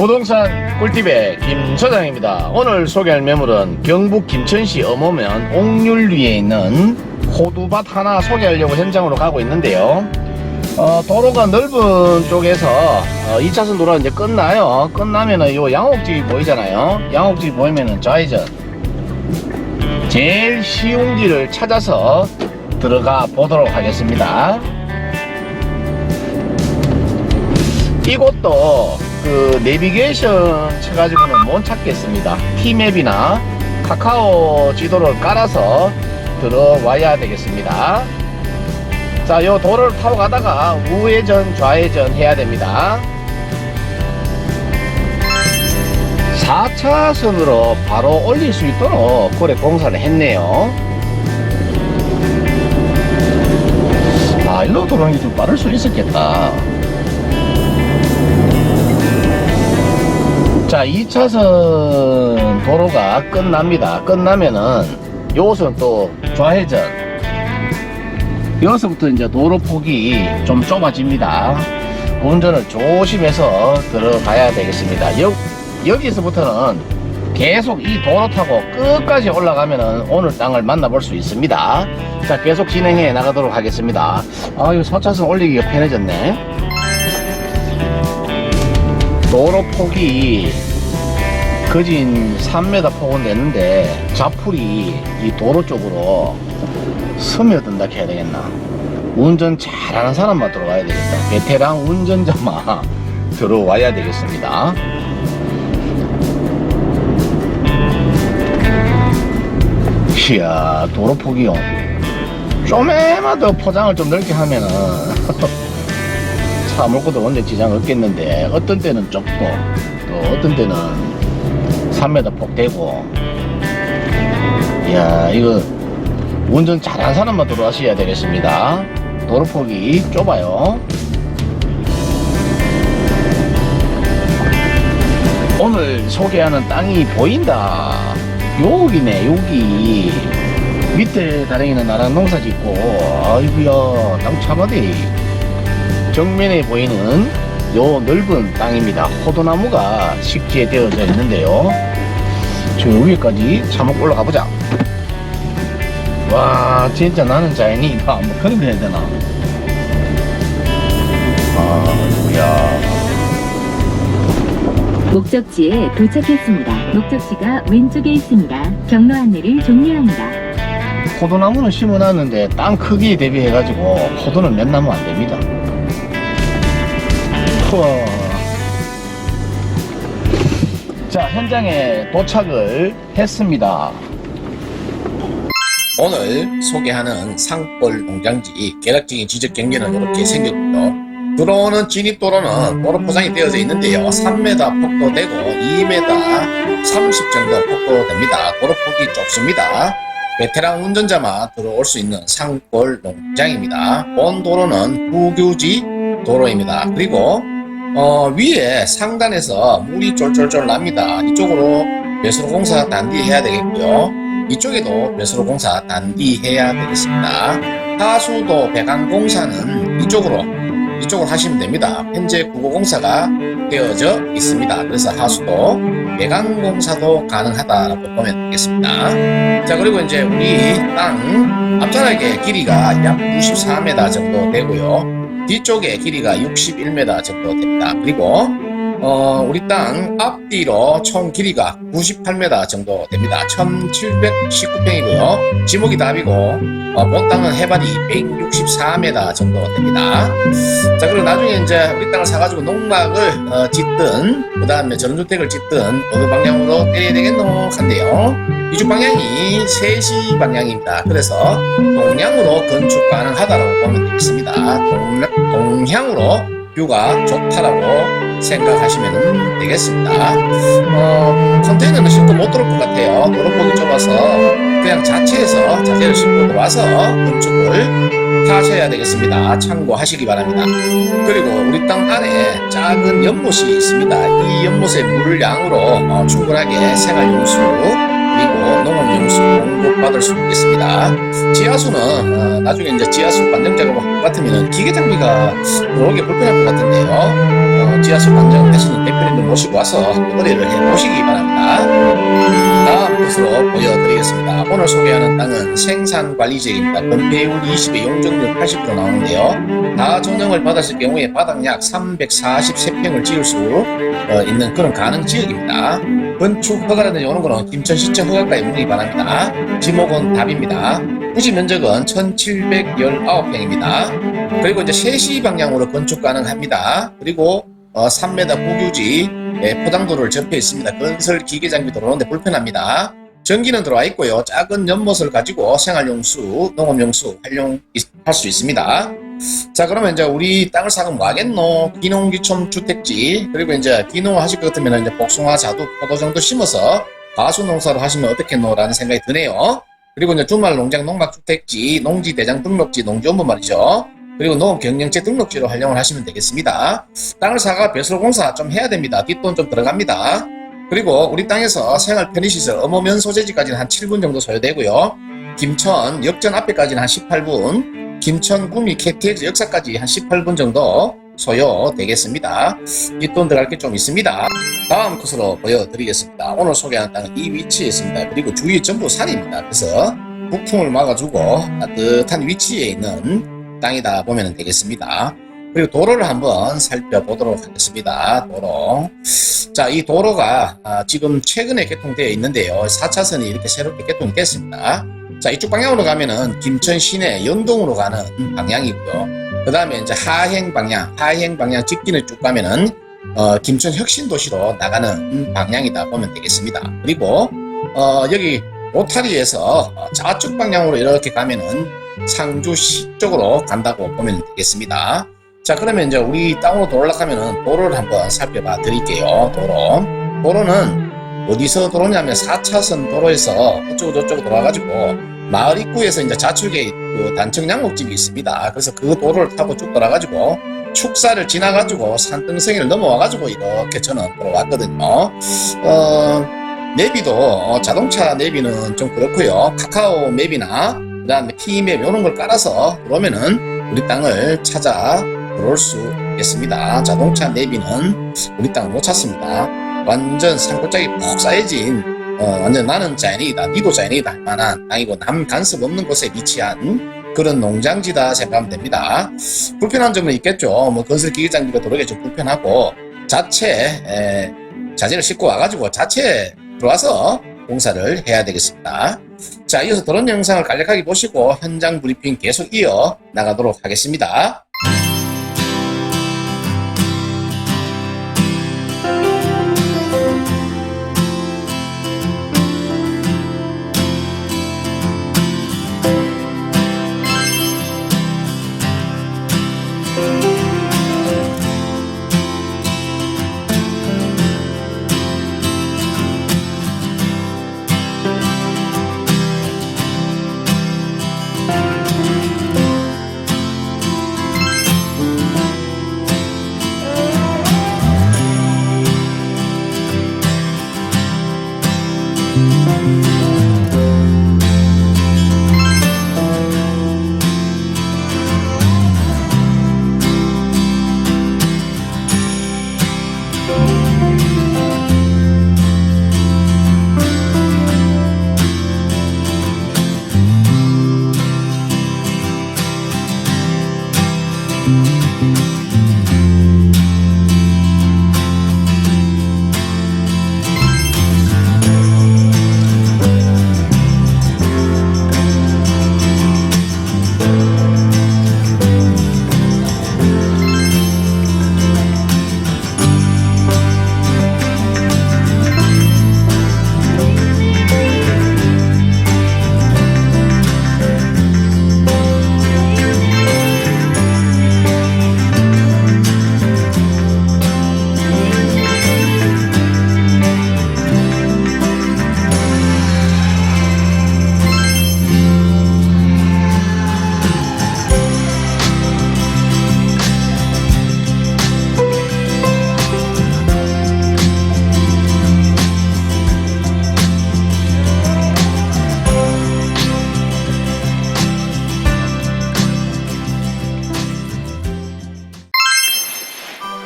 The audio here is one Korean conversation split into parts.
부동산 꿀팁의 김 소장입니다. 오늘 소개할 매물은 경북 김천시 어모면 옥률리에 있는 호두밭 하나 소개하려고 현장으로 가고 있는데요. 어, 도로가 넓은 쪽에서 어, 2차선 도로가 이제 끝나요. 끝나면은 요 양옥집이 보이잖아요. 양옥집이 보이면은 좌회전. 제일 쉬운 길을 찾아서 들어가 보도록 하겠습니다. 이곳도 그 내비게이션 쳐가지고는 못 찾겠습니다. 티맵이나 카카오 지도를 깔아서 들어와야 되겠습니다. 자, 요 도로를 타고 가다가 우회전, 좌회전 해야 됩니다. 4차선으로 바로 올릴 수 있도록 고래 공사를 했네요. 아, 일로 들어오는 게 좀 빠를 수 있었겠다. 자, 2차선 도로가 끝납니다. 끝나면은 요것은 또 좌회전. 여기서부터 이제 도로 폭이 좀 좁아집니다. 운전을 조심해서 들어가야 되겠습니다. 여, 여기서부터는 계속 이 도로 타고 끝까지 올라가면은 오늘 땅을 만나볼 수 있습니다. 자, 계속 진행해 나가도록 하겠습니다. 아, 이거 4차선 올리기가 편해졌네. 도로 폭이 거진 3m 폭은 되는데 자풀이 이 도로 쪽으로 스며든다 해야 되겠나? 운전 잘하는 사람만 들어와야 되겠다. 베테랑 운전자만 들어와야 되겠습니다. 이야 도로 폭이요. 좀에만 더 포장을 좀 넓게 하면은 차 몰고도 원래 지장 없겠는데 어떤 때는 좁고 또 어떤 때는 3m 폭되고. 이야 이거 운전 잘하는 사람만 들어가셔야 되겠습니다. 도로폭이 좁아요. 오늘 소개하는 땅이 보인다. 여기네 여기. 밑에 다랭이는 나랑 농사 짓고. 아이고야 땅 참아대 정면에 보이는 요 넓은 땅입니다. 호두나무가 식지에 되어져 있는데요. 저 위에까지 차목 올라가 보자. 와, 진짜 나는 자연이다. 뭐 그런 거 해야 되나? 아이고야. 목적지에 도착했습니다. 목적지가 왼쪽에 있습니다. 경로 안내를 종료합니다. 호두나무는 심어놨는데 땅 크기에 대비해가지고 호두는 몇 나무 안 됩니다. 우와. 자, 현장에 도착을 했습니다. 오늘 소개하는 상벌 농장지 계략적인 지적 경계는 이렇게 생겼고요. 들어오는 진입도로는 도로 포장이 되어져 있는데요. 3m 폭도 되고 2m 30 정도 폭도 됩니다. 도로 폭이 좁습니다. 베테랑 운전자만 들어올 수 있는 상벌 농장입니다. 본 도로는 후교지 도로입니다. 그리고 어, 위에 상단에서 물이 쫄쫄쫄 납니다. 이쪽으로 배수로 공사 단디해야 되겠고요. 이쪽에도 배수로 공사 단디해야 되겠습니다. 하수도 배관 공사는 이쪽으로 이쪽으로 하시면 됩니다. 현재 국어공사가 되어져 있습니다. 그래서 하수도 배관 공사도 가능하다라고 보면 되겠습니다. 자 그리고 이제 우리 땅 앞자락의 길이가 약 94m 정도 되고요. 뒤쪽에 길이가 61m 정도 됩니다. 그리고 어, 우리 땅 앞뒤로 총 길이가 98m 정도 됩니다. 1719평이고요. 지목이 답이고 어, 본 땅은 해발이 164m 정도 됩니다. 자 그리고 나중에 이제 우리 땅을 사가지고 농막을 어, 짓든 그 다음에 전원주택을 짓든 어느 방향으로 때려야 되겠노 한데요. 이쪽 방향이 3시 방향입니다. 그래서 동향으로 건축 가능하다고 보면 되겠습니다. 동, 동향으로 뷰가 좋다라고 생각하시면 되겠습니다. 어, 컨테이너는 싣고 못 들어올 것 같아요. 도로폭이 좁아서 그냥 자체에서 자재를 싣고 들어와서 건축을 하셔야 되겠습니다. 참고하시기 바랍니다. 그리고 우리 땅 안에 작은 연못이 있습니다. 이 연못의 물량으로 어, 충분하게 생활용수 그리고 농업용수 공급받을 수 있겠습니다. 지하수는 어, 나중에 이제 지하수 관정 작업 같으면 기계 장비가 들어오기 불편할 것 같은데요. 어, 어, 지하수 관장을 하시는 대표님들 모시고 와서 의뢰를 해보시기 바랍니다. 다음 것으로 보여드리겠습니다. 오늘 소개하는 땅은 생산관리지역입니다. 건폐율 20에 용적률 80% 나오는데요. 다 전형을 받았을 경우에 바닥 약 343평을 지을 수 어, 있는 그런 가능 지역입니다. 건축 허가라든지 오는 거는 김천시청 허가까지 문의 바랍니다. 지목은 답입니다. 부지 면적은 1719평입니다. 그리고 이제 세시 방향으로 건축 가능합니다. 그리고 어, 3m 고규지 예, 포장도로를 접해 있습니다. 건설 기계 장비 들어오는데 불편합니다. 전기는 들어와 있고요. 작은 연못을 가지고 생활용수, 농업용수 활용할 수 있습니다. 자, 그러면 이제 우리 땅을 사면 뭐 하겠노? 기농기촌 주택지, 그리고 이제 기농을 하실 것 같으면 이제 복숭아, 자두, 포도 정도 심어서 가수 농사를 하시면 어떻겠노? 라는 생각이 드네요. 그리고 이제 주말 농장 농막주택지, 농지 대장 등록지, 농지원부 말이죠. 그리고 농업 경영체 등록지로 활용을 하시면 되겠습니다. 땅을 사가 배수로 공사 좀 해야 됩니다. 뒷돈 좀 들어갑니다. 그리고 우리 땅에서 생활 편의시설 어머면 소재지까지는 한 7분 정도 소요되고요. 김천 역전 앞에까지는 한 18분, 김천 구미 KTX 역사까지 한 18분 정도 소요되겠습니다. 뒷돈 들어갈 게 좀 있습니다. 다음 컷으로 보여드리겠습니다. 오늘 소개하는 땅은 이 위치에 있습니다. 그리고 주위 전부 산입니다. 그래서 북풍을 막아주고 따뜻한 위치에 있는 땅이다 보면 되겠습니다. 그리고 도로를 한번 살펴보도록 하겠습니다. 도로. 자, 이 도로가 아, 지금 최근에 개통되어 있는데요. 4차선이 이렇게 새롭게 개통이 됐습니다. 자, 이쪽 방향으로 가면은 김천 시내 연동으로 가는 방향이고요. 그 다음에 이제 하행 방향, 하행 방향 직진을 쭉 가면은 어, 김천 혁신도시로 나가는 방향이다 보면 되겠습니다. 그리고 어, 여기 로타리에서 어, 좌측 방향으로 이렇게 가면은 상주시 쪽으로 간다고 보면 되겠습니다. 자, 그러면 이제 우리 땅으로 돌아가면은 도로를 한번 살펴봐 드릴게요. 도로. 도로는 어디서 도로냐면 4차선 도로에서 어쩌고 저쩌고 돌아가지고 마을 입구에서 이제 좌측에 그 단층 양목집이 있습니다. 그래서 그 도로를 타고 쭉 돌아가지고 축사를 지나가지고 산등성이를 넘어와가지고 이렇게 저는 돌아왔거든요. 어, 내비도 어, 자동차 내비는 좀 그렇고요. 카카오 맵이나 그다음에 T맵 이런 걸 깔아서 그러면은 우리 땅을 찾아 들어올 수 있겠습니다. 자동차 내비는 우리 땅을 못 찾습니다. 완전 산골짜기 푹 쌓여진 어, 완전 나는 자연이다, 니도 자연이다 할 만한 땅이고 남 간섭 없는 곳에 위치한 그런 농장지다 생각하면 됩니다. 불편한 점은 있겠죠. 뭐 건설 기계 장비가 들어오기 좀 불편하고 자체 에, 자재를 싣고 와가지고 자체 들어와서 공사를 해야 되겠습니다. 자, 이어서 드론 영상을 간략하게 보시고 현장 브리핑 계속 이어 나가도록 하겠습니다.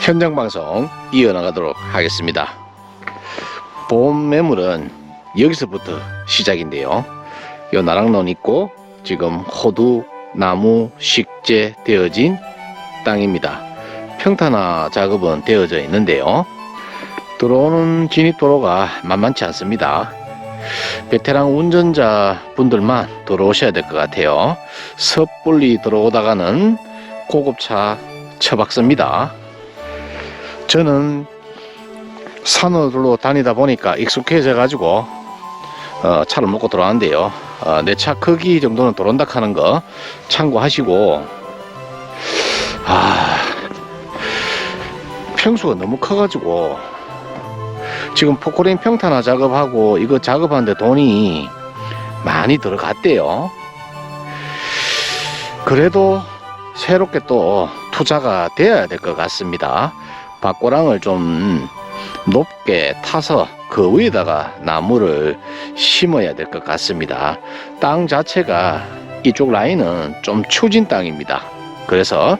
현장 방송 이어나가도록 하겠습니다. 봄 매물은 여기서부터 시작인데요. 요 나락론 있고 지금 호두, 나무, 식재 되어진 땅입니다. 평탄화 작업은 되어져 있는데요. 들어오는 진입도로가 만만치 않습니다. 베테랑 운전자 분들만 들어오셔야 될 것 같아요. 섣불리 들어오다가는 고급차 처박습니다. 저는 산으로 다니다 보니까 익숙해져 가지고 어, 차를 먹고 들어왔는데요. 어, 내차 크기 정도는 들어온다 하는 거 참고하시고 아 평수가 너무 커가지고 지금 포크레인 평탄화 작업하고 이거 작업하는데 돈이 많이 들어갔대요. 그래도 새롭게 또 투자가 되어야 될 것 같습니다. 밭고랑을 좀 높게 타서 그 위에다가 나무를 심어야 될 것 같습니다. 땅 자체가 이쪽 라인은 좀 추진 땅입니다. 그래서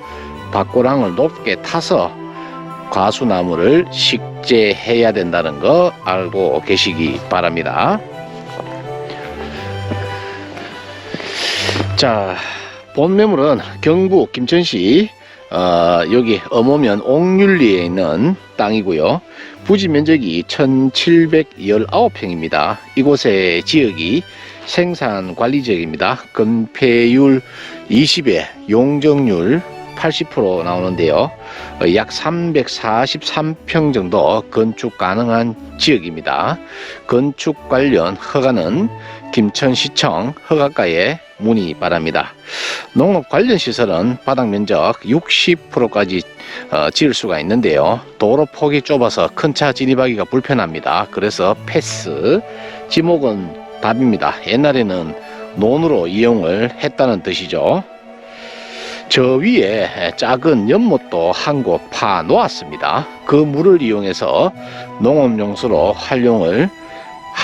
밭고랑을 높게 타서 과수나무를 식재해야 된다는 거 알고 계시기 바랍니다. 자, 본 매물은 경북 김천시 어, 여기 어모면 옥률리에 있는 땅이고요. 부지 면적이 1719평입니다. 이곳의 지역이 생산 관리 지역입니다. 건폐율 20에 용적률 80% 나오는데요. 어, 약 343평 정도 건축 가능한 지역입니다. 건축 관련 허가는 김천시청 허가과에 문의 바랍니다. 농업 관련 시설은 바닥 면적 60%까지 어, 지을 수가 있는데요. 도로 폭이 좁아서 큰 차 진입하기가 불편합니다. 그래서 패스. 지목은 답입니다. 옛날에는 논으로 이용을 했다는 뜻이죠. 저 위에 작은 연못도 한 곳 파 놓았습니다. 그 물을 이용해서 농업용수로 활용을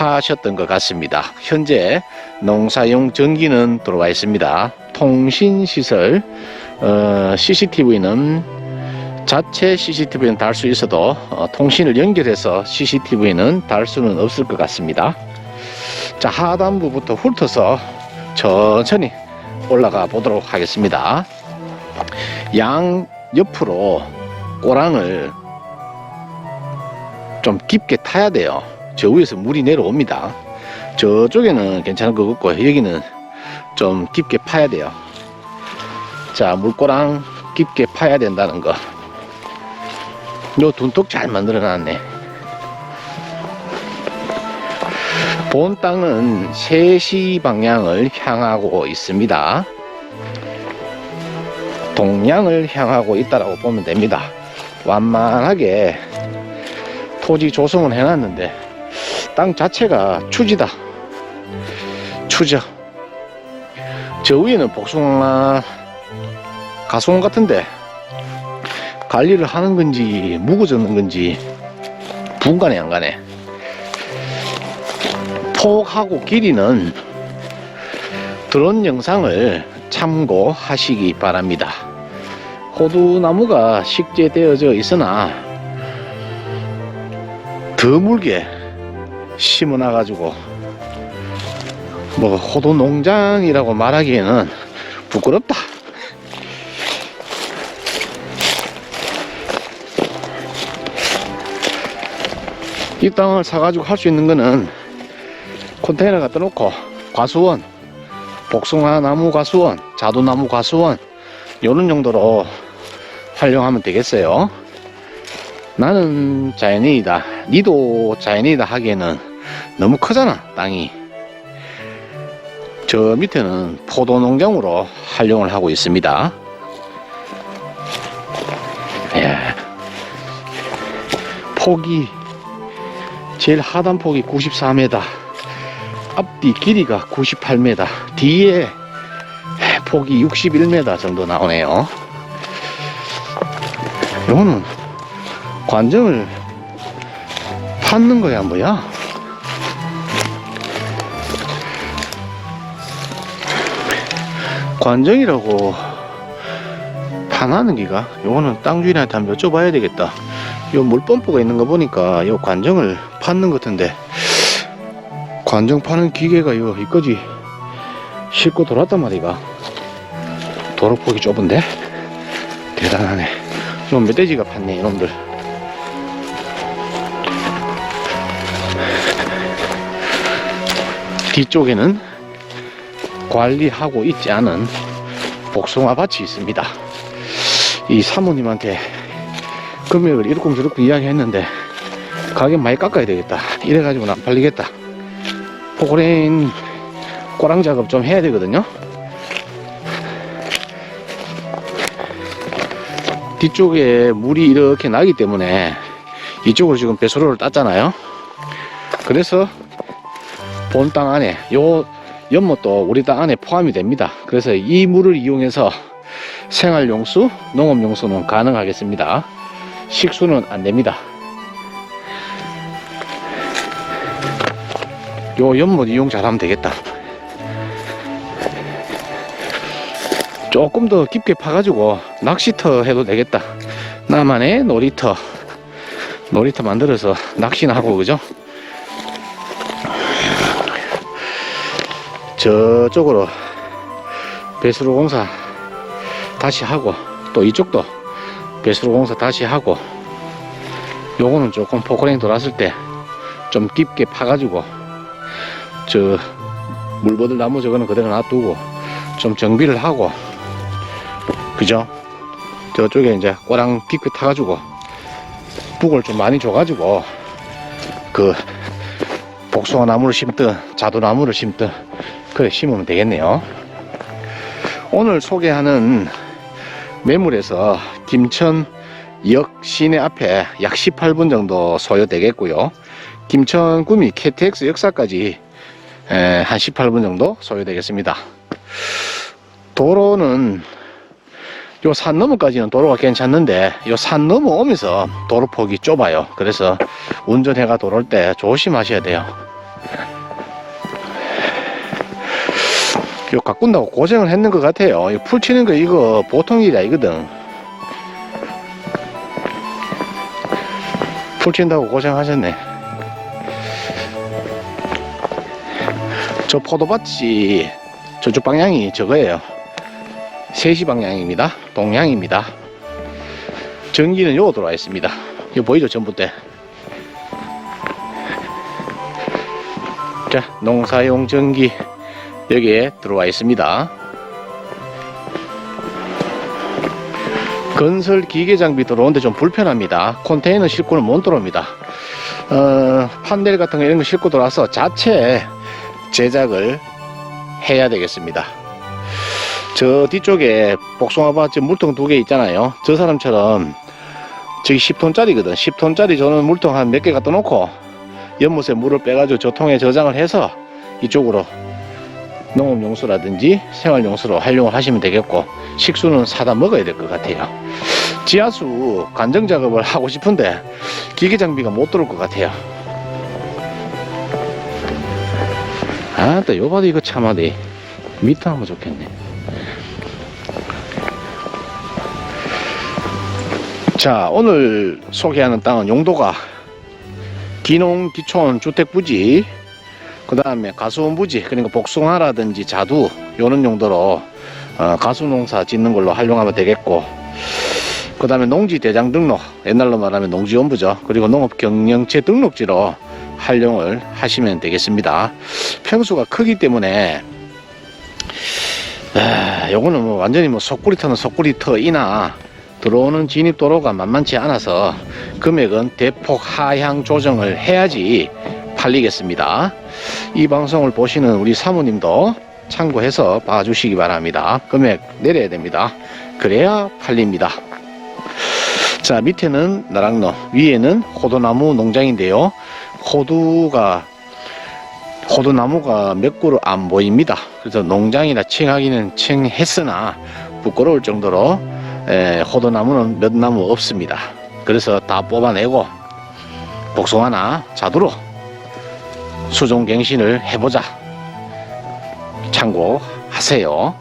하셨던 것 같습니다. 현재 농사용 전기는 들어와 있습니다. 통신시설, 어, CCTV는 자체 CCTV는 달 수 있어도 어, 통신을 연결해서 CCTV는 달 수는 없을 것 같습니다. 자, 하단부부터 훑어서 천천히 올라가 보도록 하겠습니다. 양 옆으로 꼬랑을 좀 깊게 타야 돼요. 저 위에서 물이 내려옵니다. 저쪽에는 괜찮은 것 같고 여기는 좀 깊게 파야 돼요. 자, 물꼬랑 깊게 파야 된다는 거. 요 둔턱 잘 만들어 놨네. 본 땅은 세시 방향을 향하고 있습니다. 동양을 향하고 있다라고 보면 됩니다. 완만하게 토지 조성을 해놨는데 땅 자체가 추지다. 추져. 저 위에는 복숭아 가수원 같은데 관리를 하는 건지 묵어졌는 건지 분간이 안 가네. 폭하고 길이는 드론 영상을 참고하시기 바랍니다. 호두나무가 식재되어져 있으나 드물게 심어놔 가지고 뭐 호두 농장이라고 말하기에는 부끄럽다. 이 땅을 사가지고 할 수 있는 거는 컨테이너 갖다 놓고 과수원, 복숭아 나무 과수원, 자두나무 과수원 요런 정도로 활용하면 되겠어요. 나는 자연인이다. 니도 자연인이다 하기에는 너무 크잖아, 땅이. 저 밑에는 포도 농장으로 활용을 하고 있습니다. 예. 폭이 제일 하단 폭이 94m, 앞뒤 길이가 98m, 뒤에 폭이 61m 정도 나오네요. 이거는 관정을 팠는 거야 뭐야? 관정이라고 타나는 기가? 요거는 땅 주인한테 한번 여쭤봐야 되겠다. 요 물펌프가 있는 거 보니까 요 관정을 파는 것 같은데 관정 파는 기계가 요 이거지. 싣고 돌았단 말이가. 도로폭이 좁은데? 대단하네. 요 멧돼지가 팠네 이놈들. 뒤쪽에는 관리하고 있지 않은 복숭아 밭이 있습니다. 이 사모님한테 금액을 이렇게 저렇게 이야기했는데 가격 많이 깎아야 되겠다. 이래가지고는 안 팔리겠다. 포크레인 꼬랑 작업 좀 해야 되거든요. 뒤쪽에 물이 이렇게 나기 때문에 이쪽으로 지금 배수로를 땄잖아요. 그래서 본 땅 안에 요 연못도 우리 땅 안에 포함이 됩니다. 그래서 이 물을 이용해서 생활용수, 농업용수는 가능하겠습니다. 식수는 안 됩니다. 요 연못 이용 잘하면 되겠다. 조금 더 깊게 파가지고 낚시터 해도 되겠다. 나만의 놀이터. 놀이터 만들어서 낚시나 하고, 그죠? 저쪽으로 배수로 공사 다시 하고 또 이쪽도 배수로 공사 다시 하고 요거는 조금 포크레인 돌았을 때 좀 깊게 파가지고 저 물버들 나무 저거는 그대로 놔두고 좀 정비를 하고 그죠? 저쪽에 이제 꼬랑 깊게 타가지고 북을 좀 많이 줘가지고 그 복숭아 나무를 심든 자두 나무를 심든 그래 심으면 되겠네요. 오늘 소개하는 매물에서 김천 역 시내 앞에 약 18분 정도 소요되겠고요. 김천 구미 KTX 역사까지 에, 한 18분 정도 소요되겠습니다. 도로는 요 산 너머까지는 도로가 괜찮는데 요산 넘어오면서 도로 폭이 좁아요. 그래서 운전해가 돌아올 때 조심하셔야 돼요. 요 가꾼다고 고생을 했는 것 같아요. 이풀 치는 거 이거 보통 일이 아니거든. 풀 친다고 고생하셨네. 저 포도밭이 저쪽 방향이 저거예요. 3시 방향입니다. 동향입니다. 전기는 요거 들어와 있습니다. 이거 보이죠? 전봇대. 자, 농사용 전기 여기에 들어와 있습니다. 건설 기계 장비 들어오는데 좀 불편합니다. 컨테이너 싣고는 못 들어옵니다. 어, 판넬 같은 거 이런 거 싣고 들어와서 자체 제작을 해야 되겠습니다. 저 뒤쪽에 복숭아밭 저 물통 두 개 있잖아요. 저 사람처럼 저기 10톤짜리거든. 10톤짜리 저는 물통 한 몇 개 갖다 놓고 연못에 물을 빼가지고 저 통에 저장을 해서 이쪽으로 농업용수라든지 생활용수로 활용을 하시면 되겠고 식수는 사다 먹어야 될 것 같아요. 지하수 관정 작업을 하고 싶은데 기계 장비가 못 들어올 것 같아요. 아, 또 요봐도 이거 참아대. 미터 하면 좋겠네. 자, 오늘 소개하는 땅은 용도가 기농 기촌 주택 부지 그 다음에 가수원 부지 그러니까 복숭아라든지 자두 요런 용도로 어, 가수농사 짓는 걸로 활용하면 되겠고 그 다음에 농지 대장 등록 옛날로 말하면 농지원부죠 그리고 농업경영체 등록지로 활용을 하시면 되겠습니다 평수가 크기 때문에 아, 요거는 뭐 완전히 뭐 속구리터는 속구리터이나 들어오는 진입도로가 만만치 않아서 금액은 대폭 하향 조정을 해야지 팔리겠습니다. 이 방송을 보시는 우리 사모님도 참고해서 봐주시기 바랍니다. 금액 내려야 됩니다. 그래야 팔립니다. 자, 밑에는 나랑로, 위에는 호두나무 농장인데요. 호두가, 호두나무가 몇 그루 안 보입니다. 그래서 농장이라 칭하기는 칭했으나 부끄러울 정도로 에, 호두나무는 몇 나무 없습니다. 그래서 다 뽑아내고 복숭아나 자두로 수종갱신을 해보자. 참고하세요.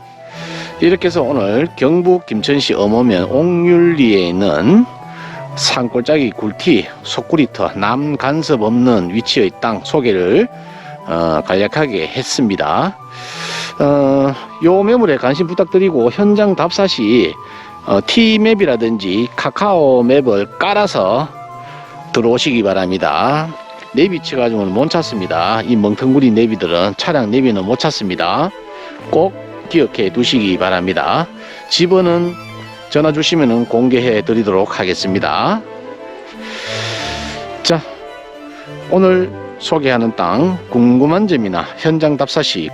이렇게 해서 오늘 경북 김천시 어모면 옥률리에 있는 산골짜기 굴티 속구리터 남 간섭 없는 위치의 땅 소개를 어, 간략하게 했습니다. 어, 요 매물에 관심 부탁드리고 현장 답사시 어, T맵이라든지 카카오 맵을 깔아서 들어오시기 바랍니다. 내비 쳐가지고는 못 찾습니다. 이 멍텅구리 내비들은 차량 내비는 못 찾습니다. 꼭 기억해 두시기 바랍니다. 집은 전화 주시면 공개해 드리도록 하겠습니다. 자, 오늘 소개하는 땅 궁금한 점이나 현장 답사 시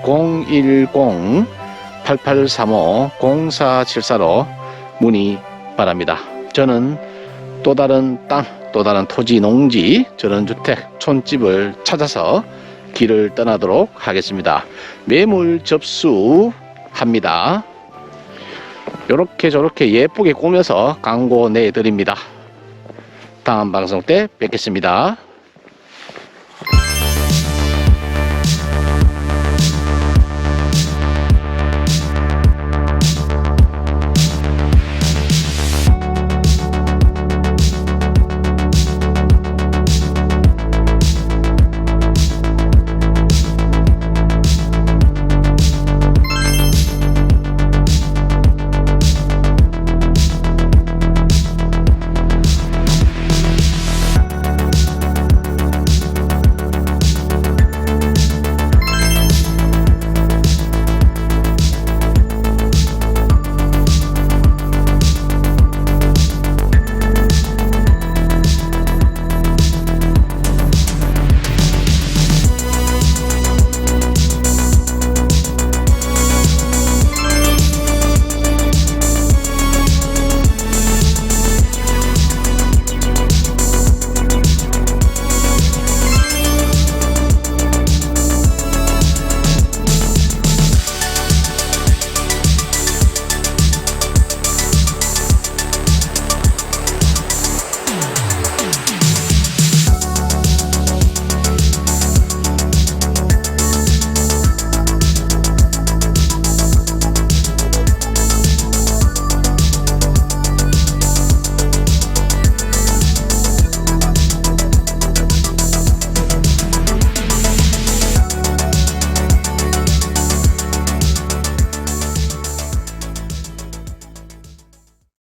010-8835-0474로 문의 바랍니다. 저는 또 다른 땅, 또 다른 토지, 농지, 전원주택, 촌집을 찾아서 길을 떠나도록 하겠습니다. 매물 접수합니다. 요렇게 저렇게 예쁘게 꾸며서 광고 내드립니다. 다음 방송 때 뵙겠습니다.